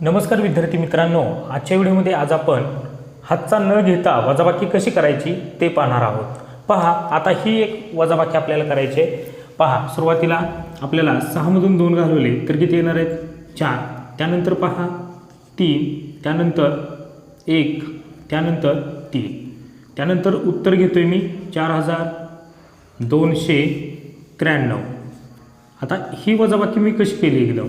नमस्कार विद्यार्थी मित्रांनो आजच्या व्हिडिओमध्ये आज आपण हातचा न घेता वजाबाकी कशी करायची ते पाहणार आहोत. पहा आता ही एक वजाबाकी आपल्याला करायची आहे. पहा सुरुवातीला आपल्याला सहामधून दोन घालवले तर किती येणार आहेत? चार. त्यानंतर पहा तीन. त्यानंतर एक. त्यानंतर तीन. त्यानंतर उत्तर घेतो आहे मी चार हजार दोनशे त्र्याण्णव. आता ही वजाबाकी मी कशी केली एकदम?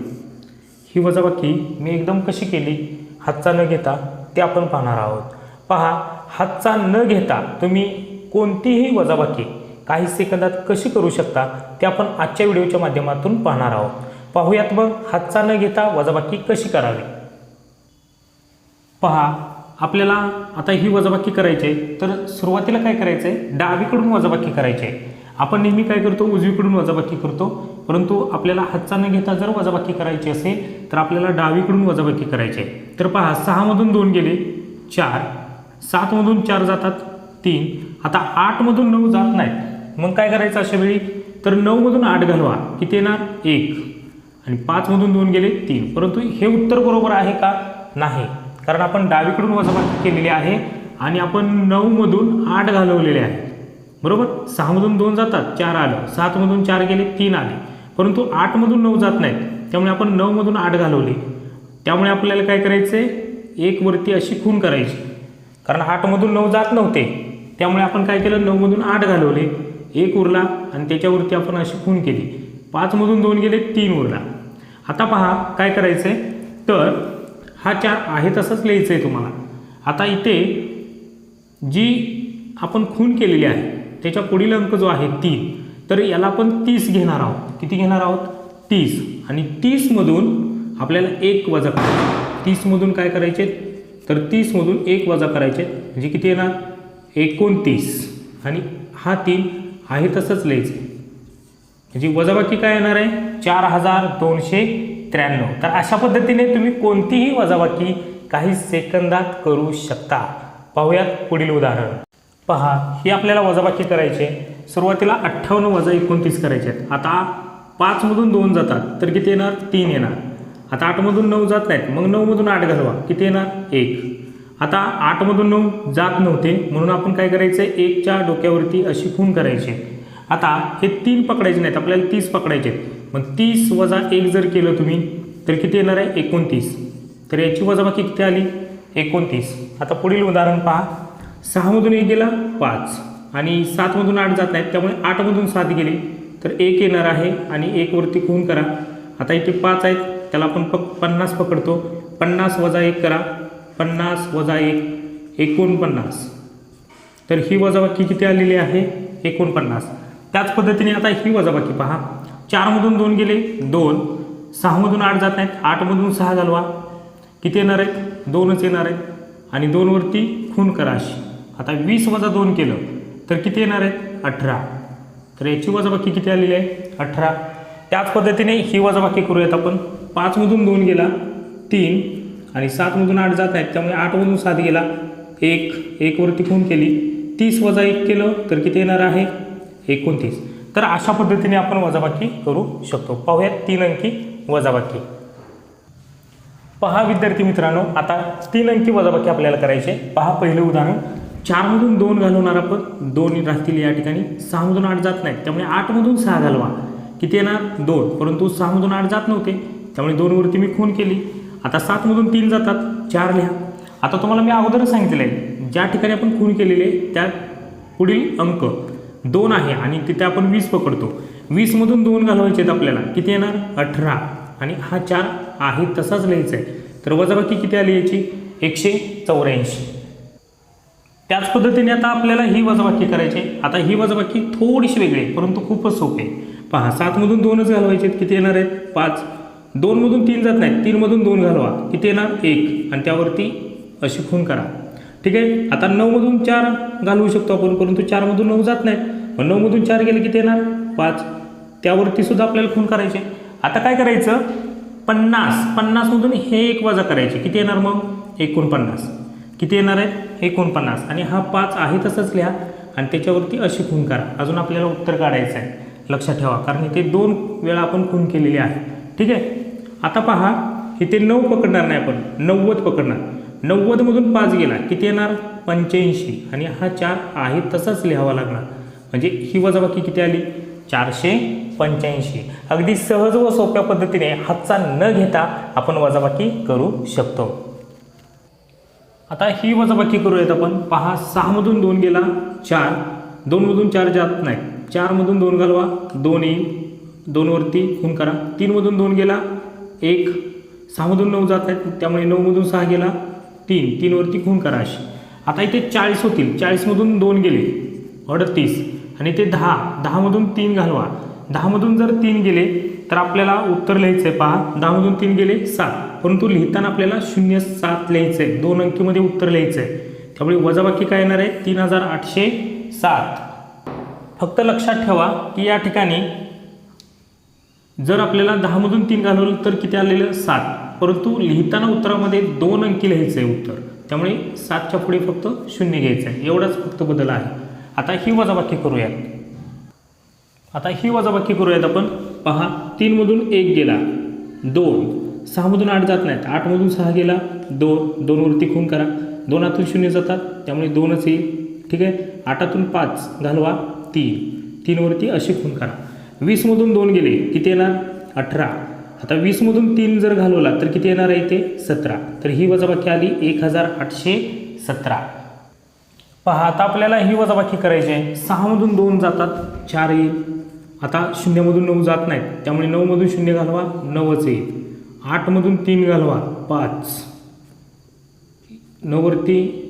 ही वजाबाकी मी एकदम कशी केली? हातचा न घेता ते आपण पाहणार आहोत. पहा हातचा न घेता तुम्ही कोणतीही वजाबाकी काही सेकंदात कशी करू शकता ते आपण आजच्या व्हिडिओच्या माध्यमातून पाहणार आहोत. पाहूयात मग हातचा न घेता वजाबाकी कशी करावी? पहा आपल्याला आता ही वजाबाकी करायची आहे. तर सुरुवातीला काय करायचं आहे डावीकडून वजाबाकी करायची आहे. आपण नेहमी काय करतो? उजवीकडून वजाबाकी करतो. परंतु आपल्याला हातचा न घेता जर वजाबाकी करायची असेल तर आपल्याला डावीकडून वजाबाकी करायची आहे. तर पहा सहामधून दोन गेले चार. सातमधून चार जातात तीन. आता आठमधून नऊ जात नाहीत. मग काय करायचं अशा वेळी? तर नऊमधून आठ घालवा. किती येणार? एक. आणि पाचमधून दोन गेले तीन. परंतु हे उत्तर बरोबर आहे का? नाही. कारण आपण डावीकडून वजाबाकी केलेली आहे आणि आपण नऊमधून आठ घालवलेले आहे. बरोबर? सहामधून दोन जातात चार आलं. सातमधून चार गेले तीन आले. परंतु आठमधून नऊ जात नाहीत. त्यामुळे आपण नऊमधून आठ घालवले. त्यामुळे आपल्याला काय करायचं आहे एक वरती अशी खून करायची. कारण आठमधून नऊ जात नव्हते. त्यामुळे आपण काय केलं? नऊमधून आठ घालवले. एक उरला आणि त्याच्यावरती आपण अशी खून केली. पाचमधून दोन गेले तीन उरला. आता पहा काय करायचं आहे तर हा चार आहे तसंच लिहायचं आहे तुम्हाला. आता इथे जी आपण खून केलेली आहे त्याच्या पुढील अंक जो आहे तीन. तर याला आपण तीस घेणार आहोत. किती घेणार आहोत? तीस. आणि तीसमधून आपल्याला एक वजा करायचे. तीसमधून काय करायचे? तर तीसमधून एक वजा करायचे. म्हणजे किती येणार? एकोणतीस. आणि हा तीन आहे तसंच लिहायचं. म्हणजे वजाबाकी काय येणार आहे? चार हजार दोनशे त्र्याण्णव. तर अशा पद्धतीने तुम्ही कोणतीही वजाबाकी काही सेकंदात करू शकता. पाहूयात पुढील उदाहरण. पहा ही आपल्याला वजाबाकी करायची. आहे सुरुवातीला अठ्ठावन्न वजा एकोणतीस करायचे आहेत. आता पाचमधून दोन जातात तर किती येणार? तीन येणार. आता आठमधून नऊ जात नाहीत मग नऊमधून आठ घालवा. किती येणार? एक. आता आठमधून नऊ जात नव्हते म्हणून आपण काय करायचं? आहे एकच्या डोक्यावरती अशी खून करायची. आता हे तीन पकडायचे नाहीत आपल्याला तीस पकडायचे आहेत. मग तीस वजा एक जर केलं तुम्ही तर किती येणार आहे? एकोणतीस. तर याची वजाबाकी किती आली? एकोणतीस. आता पुढील उदाहरण पहा. सहामधून एक गेला पाच. आणि सातमधून आठ जात नाहीत त्यामुळे आठमधून सात गेले. तर एक येणार आहे आणि एकवरती खून करा. आता इथे पाच आहेत त्याला आपण पक पन्नास पकडतो. पन्नास वजा एक करा. पन्नास वजा एक एकोणपन्नास. तर ही वजाबाकी किती आलेली आहे? एकोणपन्नास. त्याच पद्धतीने आता ही वजाबाकी पहा. चारमधून दोन गेले दोन. सहामधून आठ जात नाहीत आठमधून सहा घालवा. किती येणार आहेत? दोनच येणार आहेत. आणि दोनवरती खून करा अशी. आता वीस वजा दोन केलं तर किती येणार आहेत? अठरा. तर याची वजाबाकी किती आलेली आहे? अठरा. त्याच पद्धतीने ही वजाबाकी करूयात आपण. पाचमधून दोन गेला तीन. आणि सातमधून आठ जात आहेत त्यामुळे आठमधून सात गेला. एक. एकवरती खून केली? तीस वजा एक केलं तर किती येणार आहे? एकोणतीस. तर अशा पद्धतीने आपण वजाबाकी करू शकतो. पाहूयात तीन अंकी वजाबाकी. पहा विद्यार्थी मित्रांनो आता तीन अंकी वजाबाकी आपल्याला करायचे पहा पहिलं उदाहरण. चारमधून दोन घालवणार आपण. दोन राहतील या ठिकाणी. सहामधून आठ जात नाहीत. त्यामुळे आठमधून सहा घालवा. किती येणार? दोन. परंतु सहामधून आठ जात नव्हते. त्यामुळे दोनवरती मी खून केली. आता सातमधून तीन जातात. चार लिहा. आता तुम्हाला मी अगोदरच सांगितलेलं आहे ज्या ठिकाणी आपण खून केलेले त्या पुढील अंक दोन आहे आणि तिथे आपण वीस पकडतो. वीसमधून दोन घालवायचे आहेत आपल्याला. किती येणार? अठरा. आणि हा चार आहे तसाच लिहायचा आहे. तर वजाबाकी किती आली याची? एकशे चौऱ्याऐंशी. त्याच पद्धतीने आता आपल्याला ही वजाबाकी करायची आहे. आता ही वजाबाकी थोडीशी वेगळी आहे परंतु खूपच सोपी आहे. पहा सातमधून दोनच घालवायचे आहेत किती येणार आहेत? पाच. दोनमधून तीन जात नाहीत तीनमधून दोन घालवा. किती येणार? एक. आणि त्यावरती अशी खून करा. ठीक आहे? आता नऊमधून चार घालवू शकतो आपण परंतु चारमधून नऊ जात नाहीत. मग नऊमधून चार गेले किती येणार? पाच. त्यावरती सुद्धा आपल्याला खून करायचे आता काय करायचं? पन्नास. पन्नासमधून हे एक वजा करायचे. किती येणार मग? एकोणपन्नास किती येणार आहे एकोणपन्नास. आणि हा पाच आहे तसंच लिहा. आणि त्याच्यावरती अशी खून करा. अजून आपल्याला उत्तर काढायचं आहे लक्षात ठेवा. कारण इथे दोन वेळा आपण खून केलेली आहे. ठीक आहे? आता पहा इथे नऊ पकडणार नाही आपण. नव्वद पकडणार. नव्वदमधून पाच गेला. किती येणार? पंच्याऐंशी. आणि हा चार आहे तसाच लिहावा लागणार. म्हणजे ही वजाबाकी किती आली? चारशे पंच्याऐंशी. अगदी सहज व सोप्या पद्धतीने हातचा न घेता आपण वजाबाकी करू शकतो. आता ही वजाबाकी करूयात आपण. पहा सहामधून दोन गेला चार. दोनमधून चार जात नाही. चारमधून दोन घालवा दोन येईल. दोनवरती खून करा. तीनमधून दोन गेला एक. सहामधून नऊ जात आहेत त्यामुळे नऊमधून सहा गेला तीन. तीनवरती खून करा अशी. आता इथे चाळीस होतील. चाळीसमधून दोन गेले अडतीस. आणि ते दहा. दहामधून तीन घालवा. दहामधून जर तीन गेले तर आपल्याला उत्तर लिहायचं आहे पहा. दहामधून तीन गेले सात. परंतु लिहिताना आपल्याला शून्य सात लिहायचं आहे दोन अंकीमध्ये उत्तर लिहायचं आहे त्यामुळे वजाबाकी काय येणार आहे? तीन हजार आठशे सात. फक्त लक्षात ठेवा की या ठिकाणी जर आपल्याला दहामधून तीन घालवलं तर किती आलेलं? सात. परंतु लिहिताना उत्तरामध्ये दोन अंकी लिहायचं आहे उत्तर. त्यामुळे सातच्या पुढे फक्त शून्य घ्यायचं आहे एवढाच फक्त बदल आहे. आता ही वजाबाकी करूयात. आता ही वजाबाकी करूयात आपण. पहा तीनमधून एक गेला दोन. सहामधून आठ जात नाहीत आठमधून सहा गेला दोन. दोनवरती खून करा. दोनातून शून्य जातात त्यामुळे दोनच येईल. ठीक आहे? आठातून पाच घालवा तीन. तीनवरती असे खून करा. वीसमधून दोन गेले किती येणार? अठरा. आता वीसमधून तीन जर घालवला तर किती येणार आहे ते सतरा. तर ही वजाबाकी आली एक हजार आठशे सतरा. पहा आता आपल्याला ही वजाबाकी करायची आहे. सहामधून दोन जातात चार येईल. आता शून्यमधून नऊ जात नाहीत. त्यामुळे नऊमधून शून्य घालवा नऊच येईल. आठमधून तीन घालवा पाच. नऊवरती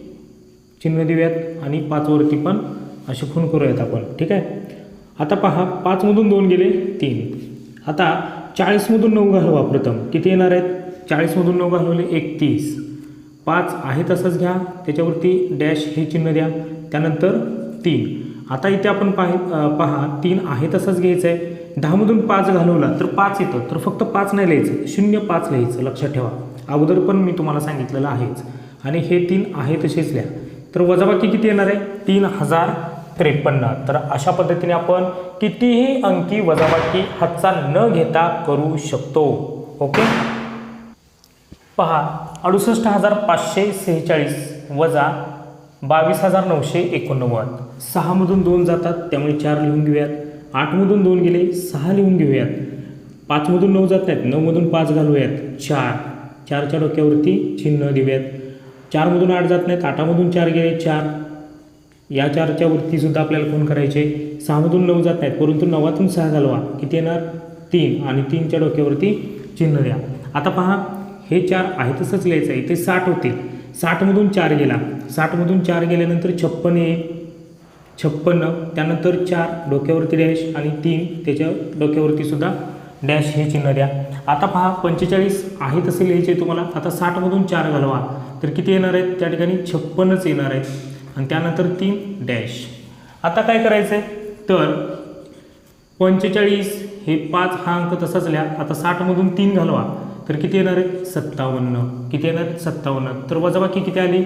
चिन्ह देऊयात आणि पाचवरती पण असे खून करूयात आपण. ठीक आहे? आता पहा पाचमधून दोन गेले तीन. आता चाळीसमधून नऊ घालवा प्रथम. किती येणार आहेत? चाळीसमधून नऊ घालवले एकतीस. पाच आहे तसंच घ्या. त्याच्यावरती डॅश हे चिन्ह द्या. त्यानंतर तीन. आता इथे आपण पाहि पहा तीन आहे तसंच घ्यायचं आहे दहामधून पाच घालवला तर पाच येतं तर फक्त पाच नाही लिहायचं शून्य पाच लिहायचं लक्षात ठेवा. अगोदर पण मी तुम्हाला सांगितलेलं आहेच. आणि हे तीन आहे तसेच लिहा. तर वजाबाकी किती येणार आहे? तीन हजार त्रेपन्न. तर अशा पद्धतीने आपण कितीही अंकी वजाबाकी हातचा न घेता करू शकतो. ओके? पहा अडुसष्ट हजार पाचशे सेहेचाळीस वजा बावीस हजार नऊशे एकोणनव्वद. सहामधून दोन जातात त्यामुळे चार लिहून घेऊयात. आठमधून दोन गेले सहा लिहून घेऊयात. पाचमधून नऊ जात नाहीत नऊमधून पाच घालूयात. चार. चारच्या डोक्यावरती चिन्ह देऊयात. चारमधून आठ जात नाहीत आठामधून चार गेले चार. या चारच्या वरतीसुद्धा आपल्याला फोन करायचे? सहामधून नऊ जात नाहीत परंतु नवातून सहा घालवा. किती येणार? तीन. आणि तीनच्या डोक्यावरती चिन्ह द्या. आता पहा हे चार आहे तसंच लिहायचं आहे. ते साठ होतील. साठमधून चार गेला. साठमधून चार गेल्यानंतर छप्पन येईल छप्पन्न त्यानंतर चार डोक्यावरती डॅश आणि तीन त्याच्या डोक्यावरतीसुद्धा डॅश हे चिन्ह द्या. आता पहा पंचेचाळीस आहे तसे लिहायचे तुम्हाला आता साठमधून चार घालवा. तर किती येणार आहेत? त्या ठिकाणी छप्पनच येणार आहेत. आणि त्यानंतर तीन डॅश. आता काय करायचं आहे तर पंचेचाळीस हे पाच हा अंक तसाच लिहा. आता साठमधून तीन घालवा. तर किती येणार आहेत? सत्तावन्न. किती येणार? सत्तावन्न. तर वजाबाकी किती आली?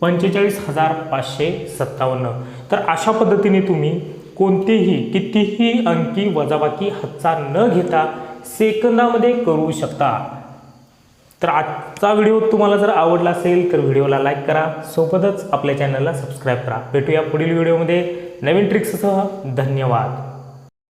पंचेचाळीस हजार पाचशे सत्तावन्न. तर अशा पद्धतीने तुम्ही कोणतेही कितीही अंकी वजाबाकी हातचा न घेता सेकंदामध्ये करू शकता. तर आजचा व्हिडिओ तुम्हाला जर आवडला असेल तर व्हिडिओला लाईक करा. सोबतच आपल्या चॅनलला सबस्क्राईब करा. भेटूया पुढील व्हिडिओमध्ये. नवीन ट्रिक्ससह धन्यवाद.